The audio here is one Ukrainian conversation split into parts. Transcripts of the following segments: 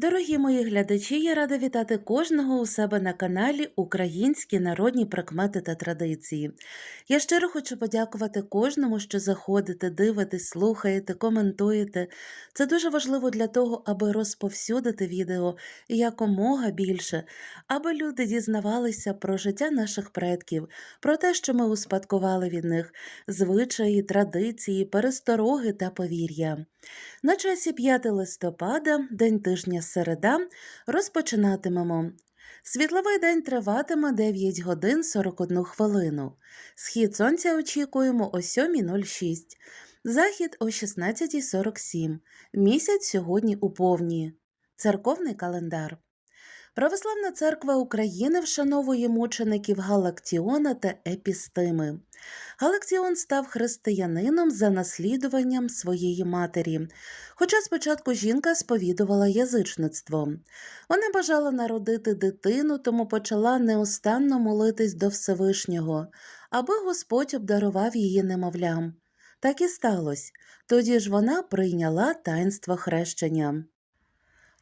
Дорогі мої глядачі, я рада вітати кожного у себе на каналі Українські народні прикмети та традиції. Я щиро хочу подякувати кожному, що заходите, дивитесь, слухаєте, коментуєте. Це дуже важливо для того, аби розповсюдити відео якомога більше, аби люди дізнавалися про життя наших предків, про те, що ми успадкували від них, звичаї, традиції, перестороги та повір'я. На часі 5 листопада, день тижня середа, розпочинатимемо. Світловий день триватиме 9 годин 41 хвилину. Схід сонця очікуємо о 7.06, захід о 16.47. Місяць сьогодні у повні. Церковний календар. Православна церква України вшановує мучеників Галактіона та Епістими. Галактіон став християнином за наслідуванням своєї матері, хоча спочатку жінка сповідувала язичництво. Вона бажала народити дитину, тому почала неустанно молитись до Всевишнього, аби Господь обдарував її немовлям. Так і сталося. Тоді ж вона прийняла таїнство хрещення.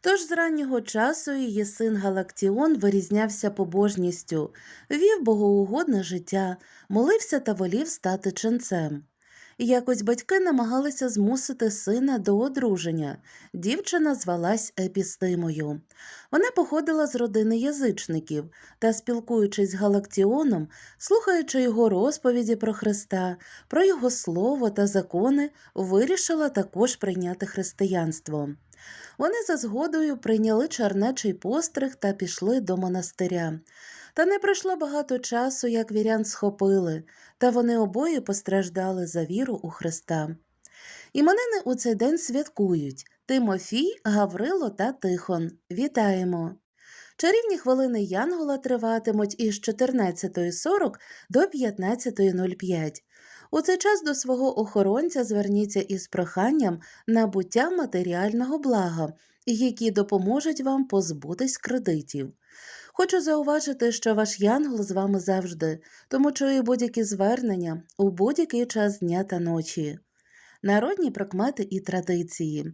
Тож з раннього часу її син Галактіон вирізнявся побожністю, вів богоугодне життя, молився та волів стати ченцем. Якось батьки намагалися змусити сина до одруження. Дівчина звалась Епістимою. Вона походила з родини язичників та, спілкуючись з Галактіоном, слухаючи його розповіді про Христа, про його слово та закони, вирішила також прийняти християнство. Вони за згодою прийняли чернечий постриг та пішли до монастиря. Та не пройшло багато часу, як вірян схопили, та вони обоє постраждали за віру у Христа. Іменини у цей день святкують Тимофій, Гаврило та Тихон. Вітаємо! Чарівні хвилини Янгола триватимуть із 14.40 до 15.05. У цей час до свого охоронця зверніться із проханням набуття матеріального блага, які допоможуть вам позбутись кредитів. Хочу зауважити, що ваш янгол з вами завжди, тому чує будь-які звернення у будь-який час дня та ночі. Народні прикмети і традиції.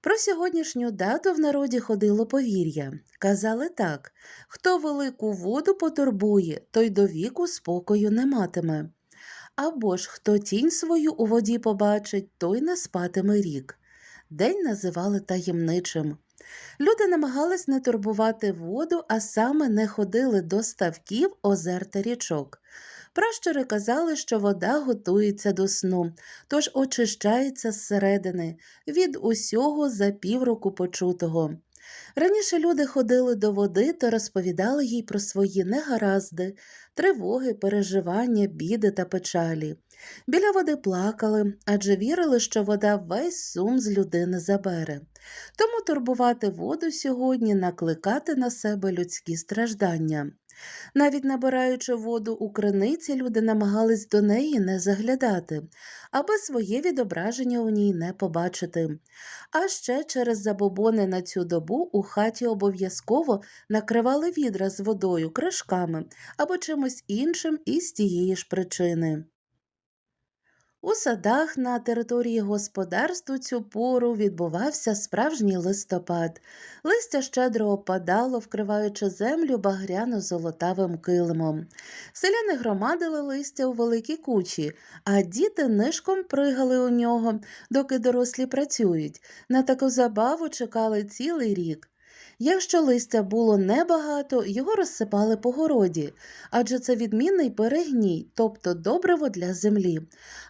Про сьогоднішню дату в народі ходило повір'я. Казали так: хто велику воду потурбує, той до віку спокою не матиме. Або ж хто тінь свою у воді побачить, той не спатиме рік. День називали таємничим. Люди намагались не турбувати воду, а саме не ходили до ставків, озер та річок. Пращури казали, що вода готується до сну, тож очищається зсередини від усього за півроку почутого. Раніше люди ходили до води та розповідали їй про свої негаразди, тривоги, переживання, біди та печалі. Біля води плакали, адже вірили, що вода весь сум з людини забере. Тому турбувати воду сьогодні накликати на себе людські страждання. Навіть набираючи воду у криниці, люди намагались до неї не заглядати, аби своє відображення у ній не побачити. А ще через забобони на цю добу у хаті обов'язково накривали відра з водою, кришками або чимось іншим із тієї ж причини. У садах на території господарств у цю пору відбувався справжній листопад. Листя щедро опадало, вкриваючи землю багряно-золотавим килимом. Селяни громадили листя у великій кучі, а діти нишком пригали у нього, доки дорослі працюють. На таку забаву чекали цілий рік. Якщо листя було небагато, його розсипали по городі, адже це відмінний перегній, тобто добриво для землі,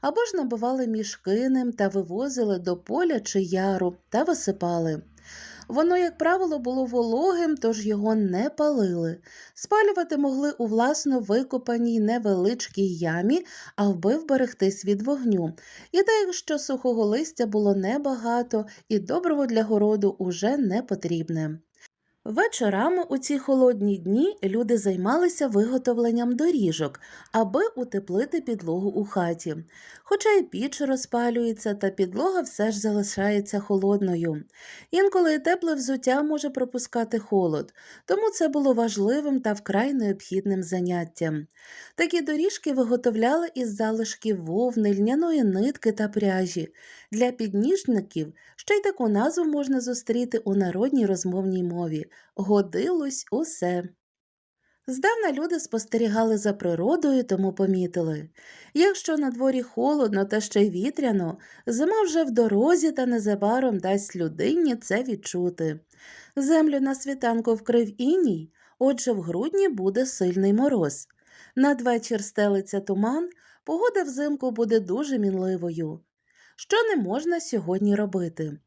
або ж набивали мішки ним та вивозили до поля чи яру та висипали. Воно, як правило, було вологим, тож його не палили. Спалювати могли у власно викопаній невеличкій ямі, аби вберегтись від вогню. І те, якщо сухого листя було небагато, і доброго для городу уже не потрібне. Вечорами у ці холодні дні люди займалися виготовленням доріжок, аби утеплити підлогу у хаті. Хоча й піч розпалюється, та підлога все ж залишається холодною. Інколи і тепле взуття може пропускати холод, тому це було важливим та вкрай необхідним заняттям. Такі доріжки виготовляли із залишків вовни, льняної нитки та пряжі. Для підніжників ще й таку назву можна зустріти у народній розмовній мові годилось усе. Здавна люди спостерігали за природою, тому помітили. Якщо на дворі холодно та ще й вітряно, зима вже в дорозі та незабаром дасть людині це відчути. Землю на світанку вкрив іній, отже в грудні буде сильний мороз. Надвечір стелиться туман, погода взимку буде дуже мінливою. Що не можна сьогодні робити?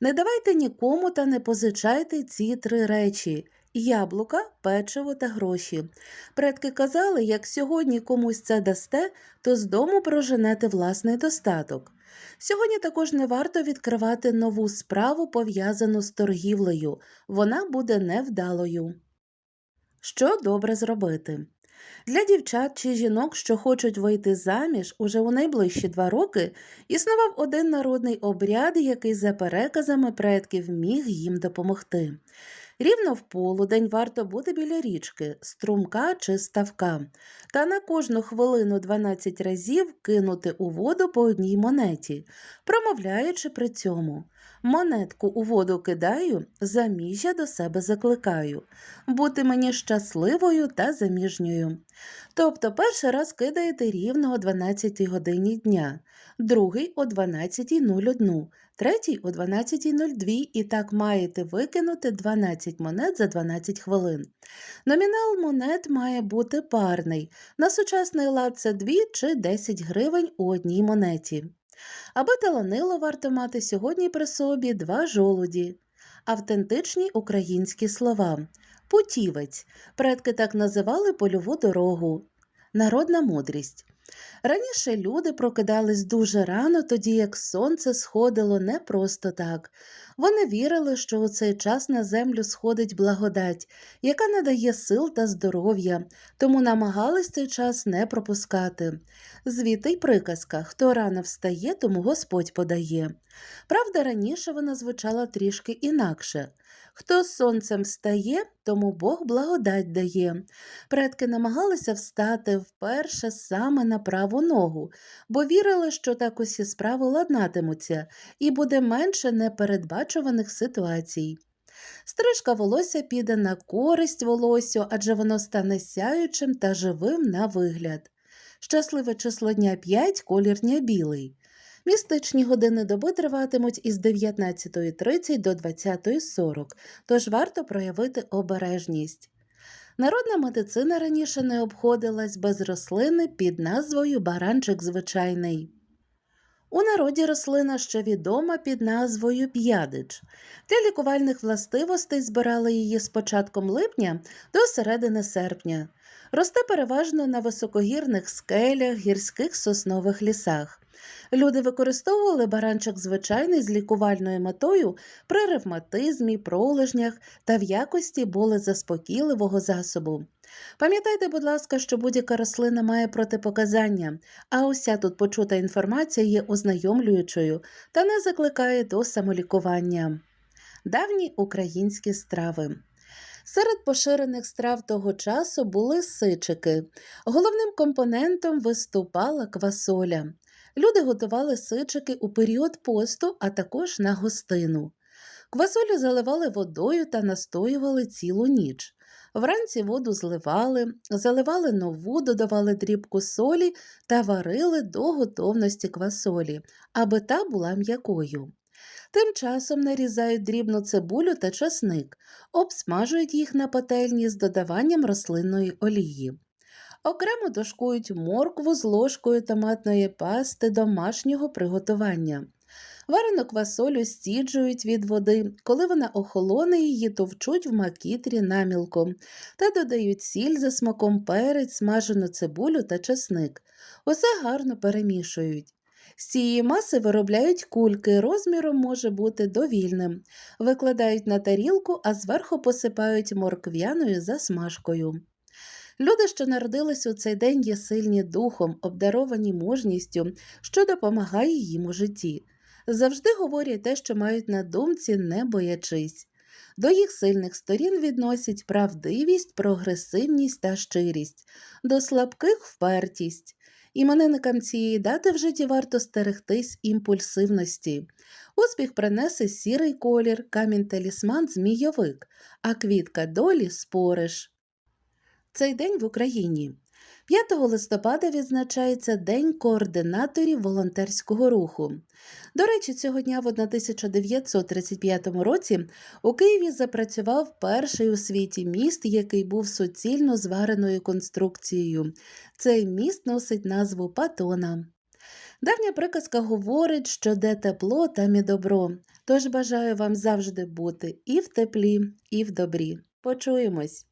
Не давайте нікому та не позичайте ці три речі яблука, печиво та гроші. Предки казали, як сьогодні комусь це дасте, то з дому проженете власний достаток. Сьогодні також не варто відкривати нову справу, пов'язану з торгівлею, вона буде невдалою. Що добре зробити? Для дівчат чи жінок, що хочуть вийти заміж уже у найближчі два роки, існував один народний обряд, який за переказами предків міг їм допомогти. Рівно в полудень варто бути біля річки, струмка чи ставка, та на кожну хвилину 12 разів кинути у воду по одній монеті, промовляючи при цьому. Монетку у воду кидаю, заміжжя до себе закликаю, бути мені щасливою та заміжньою. Тобто перший раз кидаєте рівно о 12 годині дня, другий о 12.01, третій о 12.02 і так маєте викинути 12 монет за 12 хвилин. Номінал монет має бути парний. На сучасний лад це 2 чи 10 гривень у одній монеті. Аби таланило варто мати сьогодні при собі два жолуді, автентичні українські слова. Путівець. Предки так називали польову дорогу. Народна мудрість. Раніше люди прокидались дуже рано, тоді як сонце сходило не просто так. Вони вірили, що у цей час на землю сходить благодать, яка надає сил та здоров'я, тому намагались цей час не пропускати. Звідти й приказка хто рано встає, тому Господь подає. Правда, раніше вона звучала трішки інакше. Хто сонцем встає, тому Бог благодать дає. Предки намагалися встати вперше саме на праву ногу, бо вірили, що так усі справи ладнатимуться і буде менше непередбачуваних ситуацій. Стрижка волосся піде на користь волосю, адже воно стане сяючим та живим на вигляд. Щасливе число дня 5, колір дня білий. Містичні години доби триватимуть із 19.30 до 20.40, тож варто проявити обережність. Народна медицина раніше не обходилась без рослини під назвою баранчик звичайний. У народі рослина ще відома під назвою п'ядич. Для лікувальних властивостей збирали її з початком липня до середини серпня. Росте переважно на високогірних скелях, гірських соснових лісах. Люди використовували баранчик звичайний з лікувальною метою при ревматизмі, пролежнях та в якості болезаспокійливого засобу. Пам'ятайте, будь ласка, що будь-яка рослина має протипоказання, а уся тут почута інформація є ознайомлюючою та не закликає до самолікування. Давні українські страви. Серед поширених страв того часу були сичики. Головним компонентом виступала квасоля. Люди готували сичики у період посту, а також на гостину. Квасолю заливали водою та настоювали цілу ніч. Вранці воду зливали, заливали нову, додавали дрібку солі та варили до готовності квасолі, аби та була м'якою. Тим часом нарізають дрібну цибулю та часник, обсмажують їх на пательні з додаванням рослинної олії. Окремо дошкують моркву з ложкою томатної пасти домашнього приготування. Варену квасолю стіджують від води, коли вона охолоне, її товчуть в макітрі намілко та додають сіль за смаком перець, смажену цибулю та чесник. Усе гарно перемішують. З цієї маси виробляють кульки, розміром може бути довільним. Викладають на тарілку, а зверху посипають морквяною засмажкою. Люди, що народились у цей день, є сильні духом, обдаровані мужністю, що допомагає їм у житті. Завжди говорять те, що мають на думці, не боячись. До їх сильних сторін відносять правдивість, прогресивність та щирість, до слабких впертість. Іменинникам цієї дати в житті варто стерегтись імпульсивності. Успіх принесе сірий колір, камінь талісман змійовик, а квітка долі спориш. Цей день в Україні. 5 листопада відзначається День координаторів волонтерського руху. До речі, цього дня в 1935 році у Києві запрацював перший у світі міст, який був суцільно звареною конструкцією. Цей міст носить назву Патона. Давня приказка говорить, що де тепло, там і добро. Тож бажаю вам завжди бути і в теплі, і в добрі. Почуємось!